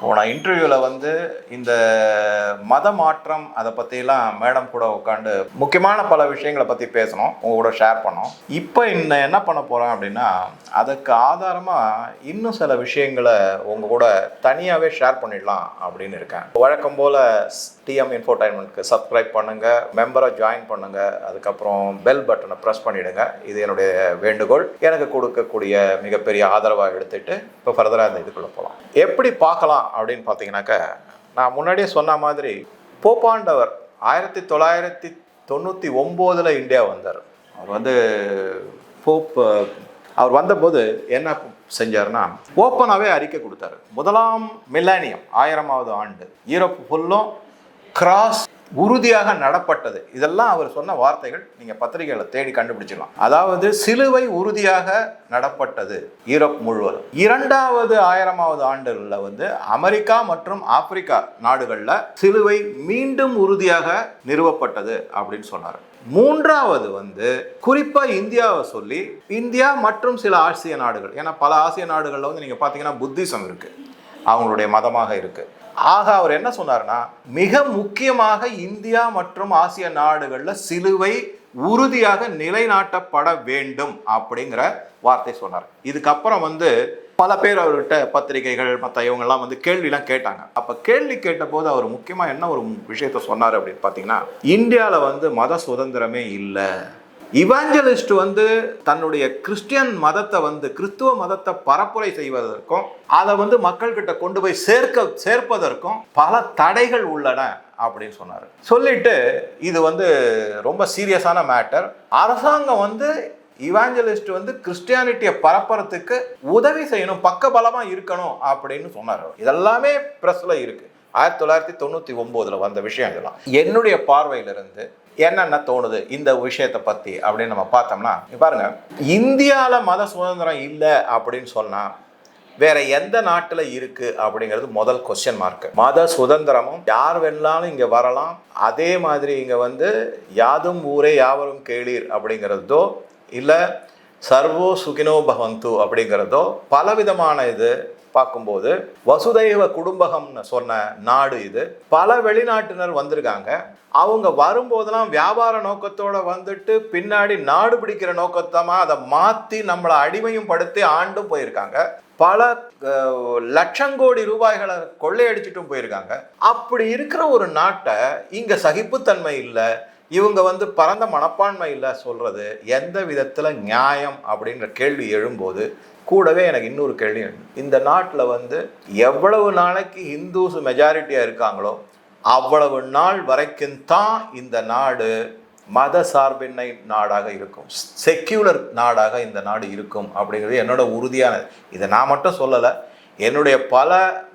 போன இன்டர்வியூவில் வந்து இந்த மத மாற்றம் அதை பற்றிலாம் மேடம் கூட உட்காந்து முக்கியமான பல விஷயங்களை பற்றி பேசணும். உங்க கூட ஷேர் பண்ணோம். இப்போ இன்னும் என்ன பண்ண போகிறேன் அப்படின்னா அதுக்கு ஆதாரமாக இன்னும் சில விஷயங்களை உங்க கூட தனியாகவே ஷேர் பண்ணிடலாம் அப்படின்னு இருக்கேன். வழக்கம் போல் டிஎம் இன்ஃபோர்டைன்மெண்ட்க்கு சப்ஸ்கிரைப் பண்ணுங்கள் மெம்பரை ஜாயின் பண்ணுங்கள் அதுக்கப்புறம் பெல் பட்டனை ப்ரெஸ் பண்ணிவிடுங்க இது என்னுடைய வேண்டுகோள். எனக்கு கொடுக்கக்கூடிய மிகப்பெரிய ஆதரவாக எடுத்துகிட்டு இப்போ ஃபர்தராக இந்த இதுக்குள்ளே போகலாம் எப்படி பார்க்கலாம் அப்படின்னு பார்த்தீங்கன்னாக்க நான் முன்னாடியே சொன்ன மாதிரி போப்பாண்டவர் ஆயிரத்தி தொள்ளாயிரத்தி தொண்ணூற்றி ஒம்போதில் இந்தியா வந்தார். அவர் வந்து போப் அவர் வந்தபோது என்ன செஞ்சார்னா ஓப்பனாகவே அறிக்கை கொடுத்தாரு. முதலாம் மில்லானியம் ஆயிரமாவது ஆண்டு ஈரோப்பு ஃபுல்லும் கிராஸ் உறுதியாக நடப்பட்டது. இதெல்லாம் அவர் சொன்ன வார்த்தைகள் நீங்கள் பத்திரிகைகளை தேடி கண்டுபிடிச்சிடலாம். அதாவது சிலுவை உறுதியாக நடப்பட்டது ஈரோப் முழுவதும். இரண்டாவது ஆயிரமாவது ஆண்டுகளில் வந்து அமெரிக்கா மற்றும் ஆப்பிரிக்கா நாடுகளில் சிலுவை மீண்டும் உறுதியாக நிறுவப்பட்டது அப்படின்னு சொன்னார். மூன்றாவது வந்து குறிப்பாக இந்தியாவை சொல்லி இந்தியா மற்றும் சில ஆசிய நாடுகள். ஏன்னா பல ஆசிய நாடுகளில் வந்து நீங்கள் பார்த்தீங்கன்னா புத்திசம் இருக்குது அவங்களுடைய மதமாக இருக்குது ஆக அவர் என்ன சொன்னார்னா மிக முக்கியமாக இந்தியா மற்றும் ஆசிய நாடுகளில் சிலுவை உறுதியாக நிலைநாட்டப்பட வேண்டும் அப்படிங்கிற வார்த்தை சொன்னார். இதுக்கப்புறம் வந்து பல பேர் அவர்கிட்ட பத்திரிகைகள் மற்ற இவங்கெல்லாம் வந்து கேள்விலாம் கேட்டாங்க. அப்போ கேள்வி கேட்டபோது அவர் முக்கியமாக என்ன ஒரு விஷயத்த சொன்னார் அப்படின்னு பார்த்தீங்கன்னா இந்தியாவில் வந்து மத சுதந்திரமே இல்லை. இவாஞ்சலிஸ்ட் வந்து தன்னுடைய கிறிஸ்டியன் மதத்தை வந்து கிறிஸ்துவ மதத்தை பரப்புரை செய்வதற்கும் அதை வந்து மக்கள்கிட்ட கொண்டு போய் சேர்க்க சேர்ப்பதற்கும் பல தடைகள் உள்ளன அப்படின்னு சொன்னார். சொல்லிட்டு இது வந்து ரொம்ப சீரியஸான மேட்டர். அரசாங்கம் வந்து இவாஞ்சலிஸ்ட் வந்து கிறிஸ்டியானிட்டியை பரப்புறதுக்கு உதவி செய்யணும் பக்கபலமாக இருக்கணும் அப்படின்னு சொன்னார். இதெல்லாமே ப்ரெஸ்ல இருக்குது ஆயிரத்தி தொள்ளாயிரத்தி தொண்ணூற்றி ஒம்போதில் வந்த விஷயங்கள்லாம். என்னுடைய பார்வையிலிருந்து என்னென்ன தோணுது இந்த விஷயத்தை பற்றி அப்படின்னு நம்ம பார்த்தோம்னா பாருங்கள் இந்தியாவில் மத சுதந்திரம் இல்லை அப்படின்னு சொன்னால் வேற எந்த நாட்டில் இருக்கு அப்படிங்கிறது முதல் கொஸ்டின் மார்க் மத சுதந்திரமும் யார் வேணாலும் இங்கே வரலாம். அதே மாதிரி இங்கே வந்து யாதும் ஊரே யாவரும் கேளீர் அப்படிங்கிறதோ இல்லை சர்வோ சுகினோ பவந்து அப்படிங்கிறதோ பலவிதமான இது பார்க்கும்போது வசுதைவ குடும்பகம்னு சொன்ன நாடு இது. பல வெளிநாட்டினர் வந்திருக்காங்க. அவங்க வரும்போதெல்லாம் வியாபார நோக்கத்தோட வந்துட்டு பின்னாடி நாடு பிடிக்கிற நோக்கத்தமாக அதை மாற்றி நம்மளை அடிமையும் படுத்தி ஆண்டும் போயிருக்காங்க. பல லட்சம் லட்சங்கோடி ரூபாய்களை கொள்ளையடிச்சிட்டும் போயிருக்காங்க. அப்படி இருக்கிற ஒரு நாட்டை இங்கே சகிப்புத்தன்மை இல்லை. இவங்க வந்து பரந்த மனப்பான்மையில் சொல்கிறது எந்த விதத்தில் நியாயம் அப்படின்ற கேள்வி எழும்போது கூடவே எனக்கு இன்னொரு கேள்வி இந்த நாட்டில் வந்து எவ்வளவு நாளைக்கு ஹிந்துஸ் மெஜாரிட்டியாக இருக்காங்களோ அவ்வளவு நாள் வரைக்கும் தான் இந்த நாடு மத சார்பின்மை நாடாக இருக்கும். செக்யூலர் நாடாக இந்த நாடு இருக்கும் அப்படிங்கிறது என்னோட உறுதியானது. இதை நான் மட்டும் சொல்லலை. என்னுடைய பல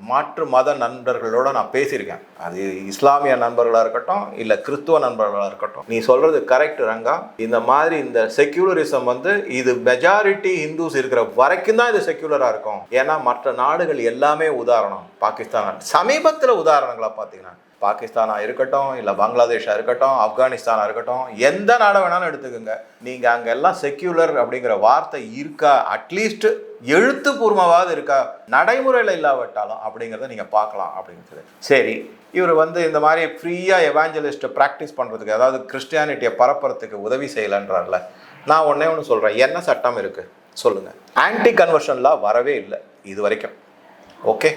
மாற்று மத நண்பர்களோட நான் பேசியிருக்கேன். அது இஸ்லாமிய நண்பர்களாக இருக்கட்டும் இல்லை கிறிஸ்துவ நண்பர்களாக இருக்கட்டும். நீ சொல்கிறது கரெக்ட் ரங்கா. இந்த மாதிரி இந்த செக்யூலரிசம் வந்து இது மெஜாரிட்டி இந்துஸ் இருக்கிற வரைக்கும் தான் இது செக்யூலராக இருக்கும். ஏன்னா மற்ற நாடுகள் எல்லாமே உதாரணம். பாகிஸ்தான். சமீபத்தில் உதாரணங்களாக பார்த்தீங்கன்னா பாகிஸ்தானாக இருக்கட்டும் இல்லை பங்களாதேஷாக இருக்கட்டும் ஆப்கானிஸ்தானாக இருக்கட்டும் எந்த நாடை வேணாலும் எடுத்துக்கோங்க. நீங்கள் அங்கெல்லாம் செக்யூலர் அப்படிங்கிற வார்த்தை இருக்கா? அட்லீஸ்ட் எழுத்துப்பூர்வமாவது இருக்கா? நடைமுறையில் இல்லாவிட்டாலும் அப்படிங்கிறத நீங்கள் பார்க்கலாம் அப்படின்றது சரி இவர் வந்து இந்த மாதிரி ஃப்ரீயாக எவாஞ்சலிஸ்ட்டை ப்ராக்டிஸ் பண்ணுறதுக்கு அதாவது கிறிஸ்டியானிட்டியை பரப்புறதுக்கு உதவி செய்யலைன்றார்ல. நான் ஒன்றே ஒன்று சொல்கிறேன் என்ன சட்டம் இருக்குது சொல்லுங்கள் ஆன்டி கன்வர்ஷன்லாம் வரவே இல்லை இது வரைக்கும் ஓகே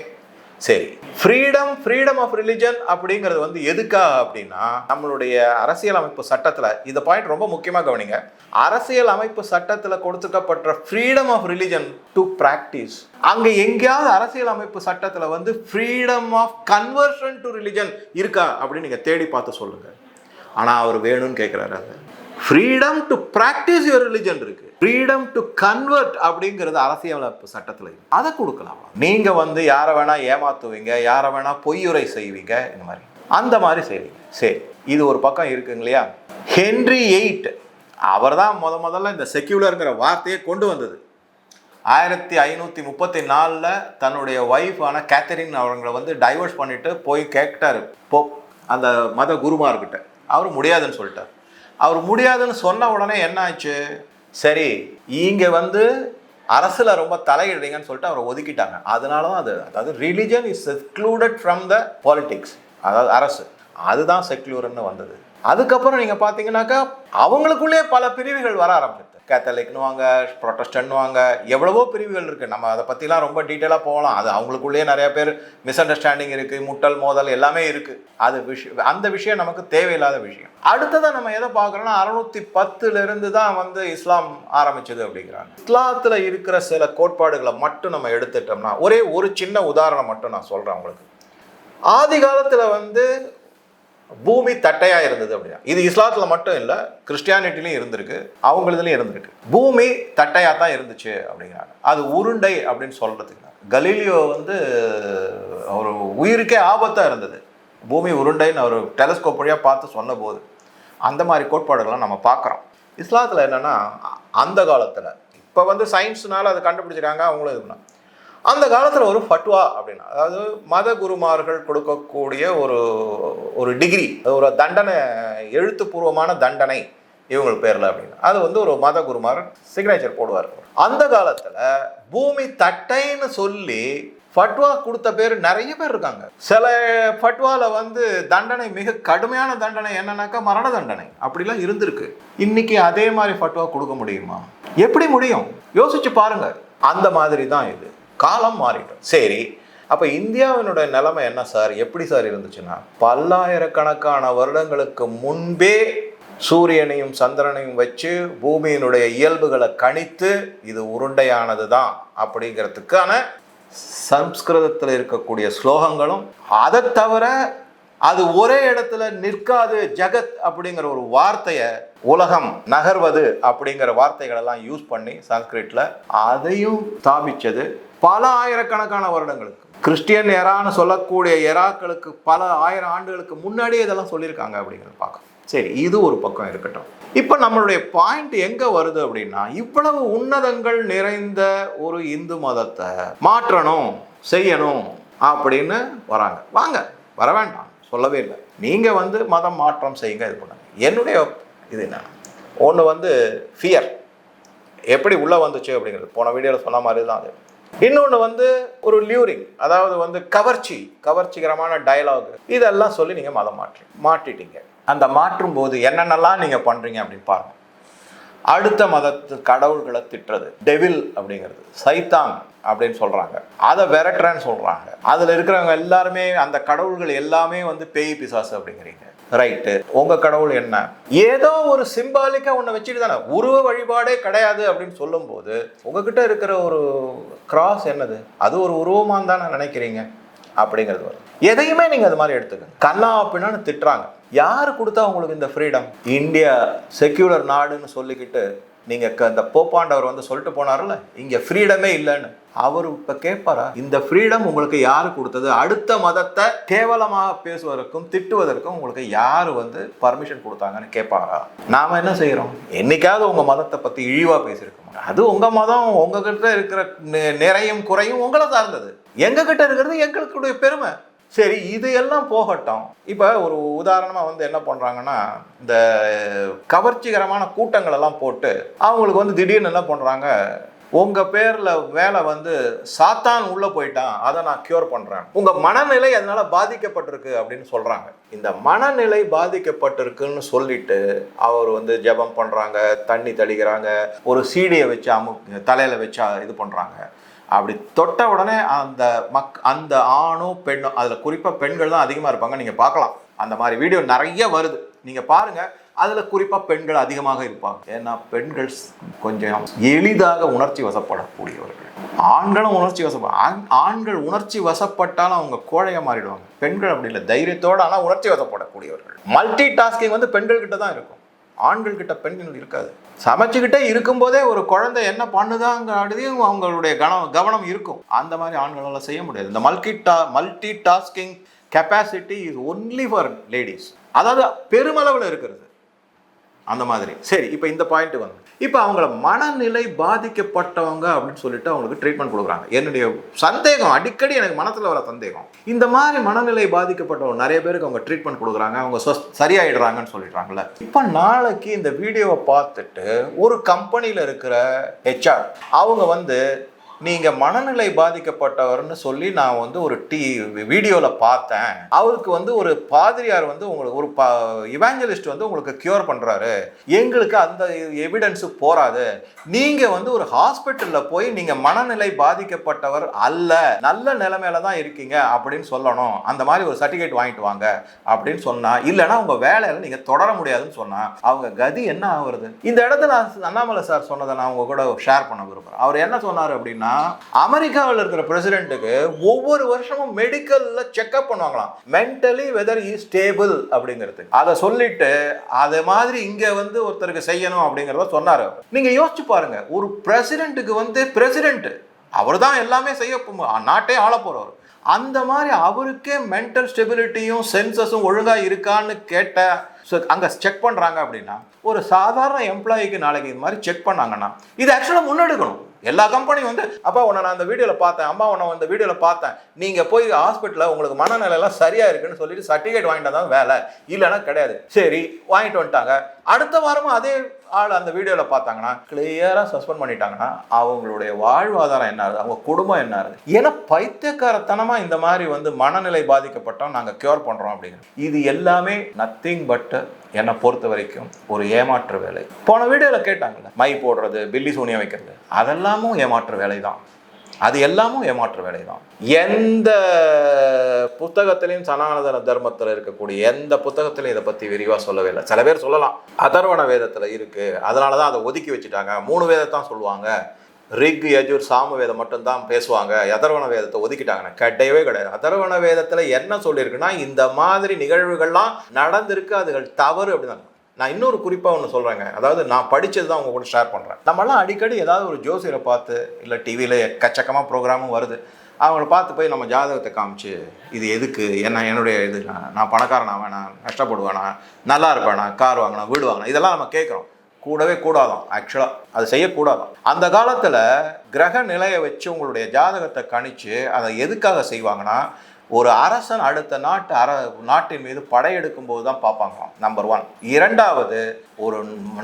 சரி. ஃப்ரீடம் ஃப்ரீடம் ஆஃப் ரிலிஜன் அப்படிங்கிறது வந்து எதுக்காக அப்படின்னா நம்மளுடைய அரசியல் அமைப்பு சட்டத்தில் இந்த பாயிண்ட் ரொம்ப முக்கியமாக கவனிங்க. அரசியல் அமைப்பு சட்டத்தில் கொடுத்துக்கப்பட்ட freedom of religion to practise அங்கே எங்கேயாவது அரசியல் அமைப்பு சட்டத்தில் வந்து freedom of conversion to religion இருக்கா அப்படின்னு நீங்கள் தேடி பார்த்து சொல்லுங்கள் ஆனால் அவர் வேணும்னு கேட்குறாரு அது. Freedom to practise your religion இருக்கு. ஃப்ரீடம் டு கன்வெர்ட் அப்படிங்கிறது அரசியலமைப்பு சட்டத்தில் இருக்கு. அதை கொடுக்கலாம். நீங்க வந்து யாரை வேணா ஏமாத்துவீங்க யாரை வேணா பொய்யுரை செய்வீங்க இந்த மாதிரி. அந்த மாதிரி செய்வீங்க. சரி இது ஒரு பக்கம் இருக்குங்க இல்லையா? ஹென்ரி எயிட் அவர் தான் முத முதல்ல இந்த செக்யூலருங்கிற வார்த்தையை கொண்டு வந்தது. ஆயிரத்தி ஐநூற்றி முப்பத்தி நாலில் தன்னுடைய ஒய்ஃபான கேத்தரின் அவங்களை வந்து டைவர்ஸ் பண்ணிட்டு போய் கேட்டாரு. போ அந்த மத குருமார்கிட்ட. அவர் முடியாதுன்னு சொல்லிட்டார். அவர் முடியாதுன்னு சொன்ன உடனே என்ன ஆச்சு? சரி இங்கே வந்து அரசில் ரொம்ப தலையிடுறீங்கன்னு சொல்லிட்டு அவரை ஒதுக்கிட்டாங்க. அதனால தான் அது அதாவது religion is secluded from the politics அதாவது அரசு. அதுதான் செக்யூர்னு வந்தது. அதுக்கப்புறம் நீங்கள் பார்த்தீங்கன்னாக்கா அவங்களுக்குள்ளே பல பிரிவுகள் வர ஆரம்பிச்சு கேத்தலிக்னு வாங்க எவ்வளவோ பிரிவுகள் இருக்குது நம்ம அதை பற்றிலாம் ரொம்ப டீட்டெயிலாக போகலாம். அது அவங்களுக்குள்ளேயே நிறைய பேர் மிஸ் அண்டர்ஸ்டாண்டிங் இருக்குது முட்டல் மோதல் எல்லாமே இருக்குது அது விஷயம் அந்த விஷயம் நமக்கு தேவையில்லாத விஷயம். அடுத்ததாக நம்ம எதை பார்க்குறோன்னா அறுநூத்தி பத்துலேருந்து தான் வந்து இஸ்லாம் ஆரம்பிச்சது அப்படிங்கிறாங்க. இஸ்லாத்தில் இருக்கிற சில கோட்பாடுகளை மட்டும் நம்ம எடுத்துட்டோம்னா ஒரே ஒரு சின்ன உதாரணம் மட்டும் நான் சொல்கிறேன் உங்களுக்கு. ஆதி காலத்தில் வந்து பூமி தட்டையா இருந்தது அப்படின்னா. இது இஸ்லாத்துல மட்டும் இல்லை கிறிஸ்டியானிட்டிலையும் இருந்திருக்கு. அவங்களதுலையும் இருந்திருக்கு. பூமி தட்டையா தான் இருந்துச்சு அப்படிங்கிறாங்க. அது உருண்டை அப்படின்னு சொல்கிறதுக்கு கலீலியோ வந்து ஒரு உயிருக்கே ஆபத்தா இருந்தது. பூமி உருண்டைன்னு அவர் டெலஸ்கோப் வழியா பார்த்து சொன்னபோது அந்த மாதிரி கோட்பாடுகள்லாம் நம்ம பார்க்குறோம். இஸ்லாத்தில் என்னன்னா அந்த காலத்தில் இப்போ வந்து சயின்ஸ்னால அதை கண்டுபிடிச்சிருக்காங்க அவங்களும் இது அந்த காலத்தில் ஒரு ஃபட்வா அப்படின்னா அதாவது மத குருமார்கள் கொடுக்கக்கூடிய ஒரு ஒரு டிகிரி ஒரு தண்டனை எழுத்துப்பூர்வமான தண்டனை இவங்க பேரில் அப்படின்னு அது வந்து ஒரு மத குருமார் சிக்னேச்சர் போடுவார். அந்த காலத்தில் பூமி தட்டைன்னு சொல்லி ஃபட்வா கொடுத்த பேர் நிறைய பேர் இருக்காங்க. சில ஃபட்வாவில் வந்து தண்டனை மிக கடுமையான தண்டனை என்னன்னாக்கா மரண தண்டனை அப்படிலாம் இருந்திருக்கு. இன்னைக்கு அதே மாதிரி ஃபட்வா கொடுக்க முடியுமா? எப்படி முடியும்? யோசிச்சு பாருங்க. அந்த மாதிரி தான் இது. காலம் மாறிட்டோம். சரி அப்போ இந்தியாவினுடைய நிலைமை என்ன சார்? எப்படி சார் இருந்துச்சுன்னா பல்லாயிரக்கணக்கான வருடங்களுக்கு முன்பே சூரியனையும் சந்திரனையும் வச்சு பூமியினுடைய இயல்புகளை கணித்து இது உருண்டையானது தான் அப்படிங்கிறதுக்கான சம்ஸ்கிருதத்தில் இருக்கக்கூடிய ஸ்லோகங்களும் அதை தவிர அது ஒரே இடத்துல நிற்காது ஜெகத் அப்படிங்கிற ஒரு வார்த்தையை உலகம் நகர்வது அப்படிங்கிற வார்த்தைகளெல்லாம் யூஸ் பண்ணி சன்ஸ்கிரிட்டில் அதையும் ஸ்தாபித்தது பல ஆயிரக்கணக்கான வருடங்களுக்கு. கிறிஸ்டியன் எரான்னு சொல்லக்கூடிய எராக்களுக்கு பல ஆயிரம் ஆண்டுகளுக்கு முன்னாடியே இதெல்லாம் சொல்லியிருக்காங்க அப்படிங்கிறத பார்க்கணும். சரி இது ஒரு பக்கம் இருக்கட்டும். இப்போ நம்மளுடைய பாயிண்ட் எங்கே வருது அப்படின்னா இவ்வளவு உன்னதங்கள் நிறைந்த ஒரு இந்து மதத்தை மாற்றணும் செய்யணும் அப்படின்னு வராங்க. வாங்க வர வேண்டாம் சொல்லவே இல்லை. நீங்கள் வந்து மதம் மாற்றம் செய்யுங்க இது பண்ணுங்க. என்னுடைய இது என்ன? ஒன்று வந்து ஃபியர் எப்படி உள்ளே வந்துச்சு அப்படிங்கிறது. போன வீடியோவில் சொன்ன மாதிரி தான் அது. இன்னொன்று வந்து ஒரு லியூரிங் அதாவது வந்து கவர்ச்சி கவர்ச்சிகரமான டயலாக் இதெல்லாம் சொல்லி நீங்கள் மதம் மாற்றி மாட்டிட்டீங்க அந்த மாற்றும் போது என்னென்னலாம் நீங்கள் பண்ணுறீங்க அப்படின்னு பாருங்க. அடுத்த மதத்து கடவுள்களை திட்டுறது டெவில் அப்படிங்கிறது சைத்தான் அப்படின்னு சொல்கிறாங்க அதை விரட்டுறேன்னு சொல்கிறாங்க அதில் இருக்கிறவங்க எல்லாருமே அந்த கடவுள்கள் எல்லாமே வந்து பேய் பிசாசு அப்படிங்கிறீங்க. ரைட்டு உங்கள் கடவுள் என்ன? ஏதோ ஒரு சிம்பாலிக்காக ஒன்று வச்சுட்டு தானே. உருவ வழிபாடே கிடையாது அப்படின்னு சொல்லும்போது உங்ககிட்ட இருக்கிற ஒரு கிராஸ் என்னது? அது ஒரு உருவமாக தானே நினைக்கிறீங்க? அப்படிங்கிறது வரும். எதையுமே நீங்கள் அது மாதிரி எடுத்துக்கங்க. கண்ணா அப்படின்னு திட்டுறாங்க. யார் கொடுத்தா உங்களுக்கு இந்த ஃப்ரீடம் இந்தியா செக்யூலர் நாடுன்னு சொல்லிக்கிட்டு நீங்கள் க இந்த போப்பாண்டவர் வந்து சொல்லிட்டு போனார்ல இங்கே ஃப்ரீடமே இல்லைன்னு. அவர் இப்போ கேட்பாரா இந்த ஃப்ரீடம் உங்களுக்கு யார் கொடுத்தது? அடுத்த மதத்தை கேவலமாக பேசுவதற்கும் திட்டுவதற்கும் உங்களுக்கு யார் வந்து பர்மிஷன் கொடுத்தாங்கன்னு கேட்பாரா நாம் என்ன செய்கிறோம் என்னைக்காவது உங்கள் மதத்தை பற்றி இழிவாக பேசியிருக்கோம்? அது உங்கள் மதம் உங்ககிட்ட இருக்கிற நிறையும் குறையும் உங்களை சார்ந்தது. எங்ககிட்ட இருக்கிறது எங்களுடைய பெருமை. சரி இது எல்லாம் போகட்டும். இப்போ ஒரு உதாரணமாக வந்து என்ன பண்ணுறாங்கன்னா இந்த கவர்ச்சிகரமான கூட்டங்கள் எல்லாம் போட்டு அவங்களுக்கு வந்து திடீர்னு என்ன பண்ணுறாங்க உங்கள் பேரில் வேலை வந்து சாத்தான் உள்ளே போயிட்டான் அதை நான் க்யூர் பண்ணுறேன் உங்கள் மனநிலை அதனால் பாதிக்கப்பட்டிருக்கு அப்படின்னு சொல்கிறாங்க இந்த மனநிலை பாதிக்கப்பட்டிருக்குன்னு சொல்லிட்டு அவர் வந்து ஜெபம் பண்ணுறாங்க தண்ணி தெளிக்கிறாங்க ஒரு சீடியை வச்சு அமு தலையில் வச்சு இது பண்ணுறாங்க அப்படி தொட்ட உடனே அந்த மக் அந்த ஆணும் பெண்ணும் அதில் குறிப்பாக பெண்கள் தான் அதிகமாக இருப்பாங்க. நீங்கள் பார்க்கலாம். அந்த மாதிரி வீடியோ நிறைய வருது. நீங்கள் பாருங்கள் அதில் குறிப்பாக பெண்கள் அதிகமாக இருப்பாங்க. ஏன்னா பெண்கள் கொஞ்சம் எளிதாக உணர்ச்சி வசப்படக்கூடியவர்கள். ஆண்களும் உணர்ச்சி வசப்ப ஆண்கள் உணர்ச்சி வசப்பட்டாலும் அவங்க கோழைய மாறிடுவாங்க. பெண்கள் அப்படி இல்லை. தைரியத்தோடு ஆனால் உணர்ச்சி வசப்படக்கூடியவர்கள். மல்டி டாஸ்கிங் வந்து பெண்கள் கிட்ட தான் இருக்கும். ஆண்கள் கிட்ட பெண்கள் இருக்காது. சமைச்சுக்கிட்டே இருக்கும்போதே ஒரு குழந்தை என்ன பண்ணுதாங்கிறதையும் அவங்களுடைய கவனம் கவனம் இருக்கும். அந்த மாதிரி ஆண்களால் செய்ய முடியாது. இந்த மல்டி டா multitasking capacity is only for ladies அதாவது பெருமளவில் இருக்கிறது. அந்த மாதிரி. சரி இப்போ இந்த பாயிண்ட் வந்து. இப்போ அவங்கள மனநிலை பாதிக்கப்பட்டவங்க அப்படின்னு சொல்லிட்டு அவங்களுக்கு ட்ரீட்மெண்ட் கொடுக்குறாங்க. என்னுடைய சந்தேகம் அடிக்கடி எனக்கு மனத்தில் வர சந்தேகம். இந்த மாதிரி மனநிலை பாதிக்கப்பட்டவங்க நிறைய பேருக்கு அவங்க ட்ரீட்மெண்ட் கொடுக்குறாங்க அவங்க சொஸ் சரியாயிடுறாங்கன்னு சொல்லிடுறாங்கல்ல. இப்போ நாளைக்கு இந்த வீடியோவை பார்த்துட்டு ஒரு கம்பெனியில் இருக்கிற ஹெச்ஆர் அவங்க வந்து நீங்கள் மனநிலை பாதிக்கப்பட்டவர்னு சொல்லி நான் வந்து ஒரு டி வீடியோவில் பார்த்தேன். அவருக்கு வந்து ஒரு பாதிரியார் வந்து உங்களுக்கு ஒரு பா இவாஞ்சலிஸ்ட் வந்து உங்களுக்கு க்யூர் பண்ணுறாரு எங்களுக்கு அந்த எவிடன்ஸு போராது நீங்கள் வந்து ஒரு ஹாஸ்பிட்டலில் போய் நீங்கள் மனநிலை பாதிக்கப்பட்டவர் அல்ல. நல்ல நிலைமையில தான் இருக்கீங்க அப்படின்னு சொல்லணும். அந்த மாதிரி ஒரு சர்டிஃபிகேட் வாங்கிட்டு வாங்க அப்படின்னு சொன்னால் இல்லைன்னா உங்கள் வேலையில் நீங்கள் தொடர முடியாதுன்னு சொன்னால் அவங்க கதி என்ன ஆகுறது? இந்த இடத்துல அண்ணாமலை சார் சொன்னதை நான் உங்கள் கூட ஷேர் பண்ண விரும்புகிறேன் அவர் என்ன சொன்னார் அப்படின்னா அமெரிக்காவில் இருக்கிற பிரசிடென்ட்டுக்கு ஒவ்வொரு வருஷமும் மெடிக்கல்ல செக்அப் பண்ணுவாங்களாம். மென்டலி வெதர் இஸ் ஸ்டேபிள் அப்படிங்கிறது அதை சொல்லிட்டு அதை மாதிரி இங்க வந்து ஒருத்தருக்கு செய்யணும் அப்படிங்கிறத சொன்னாரு நீங்க யோசிச்சு பாருங்க ஒரு பிரசிடென்ட்டுக்கு வந்து பிரசிடென்ட் அவர் தான் எல்லாமே செய்ய நாட்டே ஆள போறவர். அந்த மாதிரி அவருக்கே மென்டல் ஸ்டெபிலிட்டியும் சென்சஸும் ஒழுங்கா இருக்கான்னு கேட்ட ஸோ அங்கே செக் பண்ணுறாங்க அப்படின்னா ஒரு சாதாரண எம்ப்ளாயிக்கு நாளைக்கு இது மாதிரி செக் பண்ணாங்கன்னா இது ஆக்சுவலாக முன்னெடுக்கணும். எல்லா கம்பெனியும் வந்து அப்பா உன்னை நான் அந்த வீடியோவில் பார்த்தேன். அம்மா உன்னை அந்த வீடியோவில் பார்த்தேன். நீங்கள் போய் ஹாஸ்பிட்டலில் உங்களுக்கு மனநிலையெல்லாம் சரியாக இருக்குன்னு சொல்லிட்டு சர்டிஃபிகேட் வாங்கிட்டு தான் வேலை. இல்லைன்னா கிடையாது. சரி வாங்கிட்டு வந்துட்டாங்க. அடுத்த வாரமும் அதே ஆள் அந்த வீடியோவில் பார்த்தாங்கன்னா கிளியராக சஸ்பெண்ட் பண்ணிட்டாங்கன்னா அவங்களுடைய வாழ்வாதாரம் என்ன ஆகுது? அவங்க குடும்பம் என்ன ஆகுது? ஏன்னா பைத்தியக்காரத்தனமாக இந்த மாதிரி வந்து மனநிலை பாதிக்கப்பட்டோம் நாங்கள் க்யூர் பண்ணுறோம் அப்படிங்கிறது இது எல்லாமே நத்திங் பட் என்னை பொறுத்த வரைக்கும் ஒரு ஏமாற்று வேலை. போன வீடியோவில் கேட்டாங்கல்ல மை போடுறது பில்லி சூனியம் வைக்கிறது அதெல்லாமும் ஏமாற்று வேலை தான் அது எல்லாமும் ஏமாற்று வேலை தான் எந்த புத்தகத்திலையும் சனாதன தர்மத்தில் இருக்கக்கூடிய எந்த புத்தகத்திலையும் இதை பற்றி விரிவாக சொல்லவே இல்லை. சில பேர் சொல்லலாம். அதர்வண வேதத்தில் இருக்குது அதனால தான் அதை ஒதுக்கி வச்சுட்டாங்க. மூணு வேதத்தான் சொல்லுவாங்க. ரிக் யஜூர் சாம வேதம் மட்டும்தான் பேசுவாங்க. அதர்வண வேதத்தை ஒதுக்கிட்டாங்கன்னு கிடையவே கிடையாது. அதர்வண வேதத்தில் என்ன சொல்லியிருக்குன்னா இந்த மாதிரி நிகழ்வுகள்லாம் நடந்திருக்கு அதுகள் தவறு அப்படின்னு நான் இன்னொரு குறிப்பாக ஒன்று சொல்கிறேங்க அதாவது நான் படித்தது தான் உங்கள் கூட ஷேர் பண்ணுறேன் நம்மளாம் அடிக்கடி ஏதாவது ஒரு ஜோசியரை பார்த்து இல்லை டிவியில் எக்கச்சக்கமாக ப்ரோக்ராமும் வருது. அவங்கள பார்த்து போய் நம்ம ஜாதகத்தை காமிச்சு இது எதுக்கு? என்ன என்னுடைய இது நான் நான் பணக்காரனா வேணாம் கஷ்டப்படுவேனா? நல்லா இருப்பேனா? கார் வாங்கினா வீடு வாங்கினா? இதெல்லாம் நம்ம கேட்குறோம். கூடவே கூடாதான். ஆக்சுவலாக அது செய்யக்கூடாதான். அந்த காலத்தில் கிரக நிலையை வச்சு உங்களுடைய ஜாதகத்தை கணிச்சு அதை எதுக்காக செய்வாங்கன்னா ஒரு அரசன் அடுத்த நாட்டு அர நாட்டின் மீது படையெடுக்கும் போது தான் பார்ப்பாங்களாம். நம்பர் ஒன் இரண்டாவது ஒரு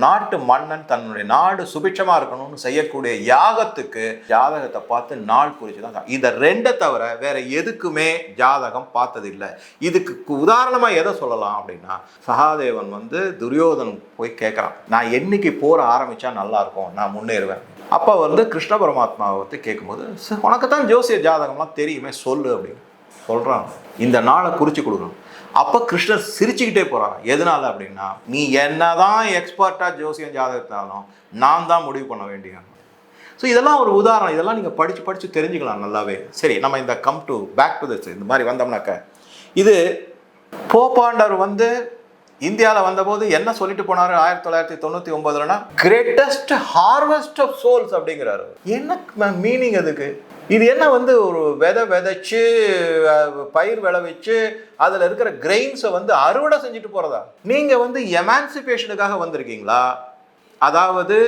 நாட்டு மன்னன் தன்னுடைய நாடு சுபிட்சமாக இருக்கணும்னு செய்யக்கூடிய யாகத்துக்கு ஜாதகத்தை பார்த்து நாள் குறித்து தான் இதை ரெண்டை தவிர வேற எதுக்குமே ஜாதகம் பார்த்ததில்லை. இதுக்கு உதாரணமாக உதாரணமா எதை சொல்லலாம் அப்படின்னா சகாதேவன் வந்து துரியோதன் போய் கேட்குறான். நான் என்னைக்கு போற ஆரம்பிச்சா நல்லா இருக்கும் நான் முன்னேறுவேன். அப்போ வந்து கிருஷ்ண பரமாத்மாவை பற்றி கேட்கும்போது உனக்கு தான் ஜோசிய ஜாதகம்லாம் தெரியுமே சொல்லு அப்படின்னு. சொல்கிறான் இந்த நாளை குறித்து கொடுக்கணும். அப்போ கிருஷ்ணர் சிரிச்சுக்கிட்டே போகிறாங்க எதனால அப்படின்னா நீ என்ன தான் எக்ஸ்பர்ட்டாக ஜோசியம் ஜாதகத்தாலும் நான் தான் முடிவு பண்ண வேண்டிய ஸோ இதெல்லாம் ஒரு உதாரணம். இதெல்லாம் நீங்கள் படித்து படித்து தெரிஞ்சுக்கலாம் நல்லாவே. சரி நம்ம இந்த come to back to this இந்த மாதிரி வந்தோம்னாக்க இது போப்பாண்டவர் வந்து இந்தியாவில் வந்தபோது என்ன சொல்லிட்டு போனார்? ஆயிரத்தி தொள்ளாயிரத்தி தொண்ணூற்றி ஒன்பதுலனா கிரேட்டஸ்ட் ஹார்வெஸ்ட் ஆஃப் சோல்ஸ் அப்படிங்கிறாரு. என்ன மீனிங் அதுக்கு? இது என்ன வந்து ஒரு விதை விதைச்சு பயிர் விளைவிச்சு அதில் இருக்கிற கிரெயின்ஸை வந்து அறுவடை செஞ்சுட்டு போகிறதா நீங்கள் வந்து எமான்சிபேஷனுக்காக வந்திருக்கீங்களா? அதாவது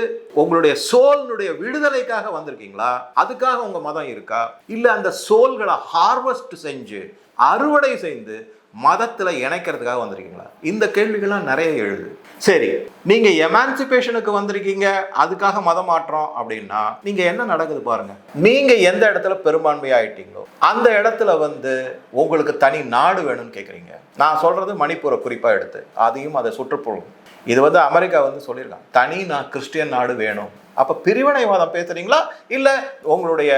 உங்களுடைய சோல்னுடைய விடுதலைக்காக வந்திருக்கீங்களா? அதுக்காக உங்கள் மதம் இருக்கா? இல்லை அந்த சோல்களை ஹார்வெஸ்ட் செஞ்சு அறுவடை செய்து மதத்தில் இணைக்கிறதுக்காக வந்திருக்கீங்களா? இந்த கேள்விகள்லாம் நிறைய எழுது. சரி நீங்கள் எமான்சிபேஷனுக்கு வந்திருக்கீங்க அதுக்காக மதம் மாற்றம் அப்படின்னா நீங்கள் என்ன நடக்குது பாருங்கள் நீங்கள் எந்த இடத்துல பெரும்பான்மையாயிட்டீங்களோ அந்த இடத்துல வந்து உங்களுக்கு தனி நாடு வேணும்னு கேட்குறீங்க நான் சொல்கிறது மணிப்பூரை குறிப்பாக எடுத்து அதையும் அதை சுற்றுப்புறம் இது வந்து அமெரிக்கா வந்து சொல்லியிருக்காங்க. தனி நான் கிறிஸ்டியன் நாடு வேணும். அப்போ பிரிவினைவாதம் பேசுறீங்களா? இல்லை உங்களுடைய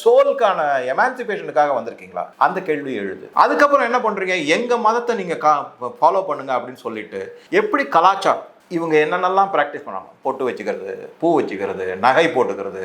சோலுக்கான எமான்சிபேஷனுக்காக வந்திருக்கீங்களா? அந்த கேள்வி எழுது. அதுக்கப்புறம் என்ன பண்ணுறீங்க எங்கள் மதத்தை நீங்கள் கா ஃபாலோ பண்ணுங்க அப்படின்னு சொல்லிட்டு எப்படி கலாச்சாரம்? இவங்க என்னென்னலாம் ப்ராக்டிஸ் பண்ணாங்க? பொட்டு வச்சுக்கிறது பூ வச்சுக்கிறது நகை போட்டுக்கிறது